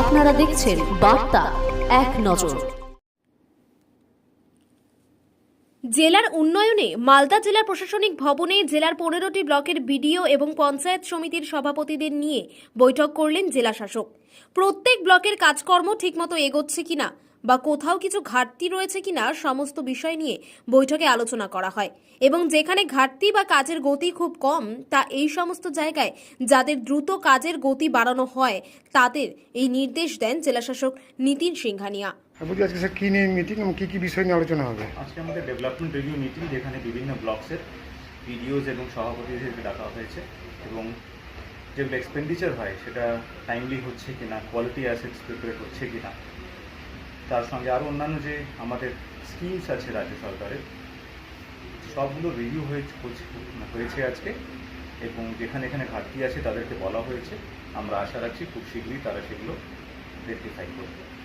আপনারা দেখছেন বার্তা, এক নজর। জেলার উন্নয়নে মালদা জেলা প্রশাসনিক ভবনে জেলার পনেরোটি ব্লকের বিডিও এবং পঞ্চায়েত সমিতির সভাপতিদের নিয়ে বৈঠক করলেন জেলা শাসক প্রত্যেক ব্লকের কাজকর্ম ঠিকমতো এগোচ্ছে কিনা বা কোথাও কিছু ঘাটতি রয়েছে কিনা সমস্ত বিষয় নিয়ে বৈঠকে আলোচনা করা হয়। এবং যেখানে ঘাটতি বা কাজের গতি খুব কম তা এই সমস্ত জায়গায় যাদের দ্রুত কাজের গতি বাড়ানো হয় তাদের এই নির্দেশ দেন জেলাশাসক নীতিন সিংহানিয়া। বলছি আজকে স্যার কী নিয়ে মিটিং এবং কী কী বিষয় নিয়ে আলোচনা হবে? আজকে আমাদের ডেভেলপমেন্ট রিভিউ মিটিং যেখানে বিভিন্ন ব্লকসের পিডিওস এবং সভাপতিদেরকে ডাকা হয়েছে এবং যেগুলো এক্সপেন্ডিচার হয় সেটা টাইমলি হচ্ছে কিনা কোয়ালিটি অ্যাসেটস প্রিপেয়ার হচ্ছে কিনা তার সঙ্গে আরও অন্যান্য যে আমাদের স্কিমস আছে রাজ্য সরকারের, সবগুলো রিভিউ হয়েছে হয়েছে আজকে এবং যেখানে এখানে ঘাটতি আছে তাদেরকে বলা হয়েছে। আমরা আশা রাখছি খুব শীঘ্রই তারা সেগুলো রেক্টিফাই করবে।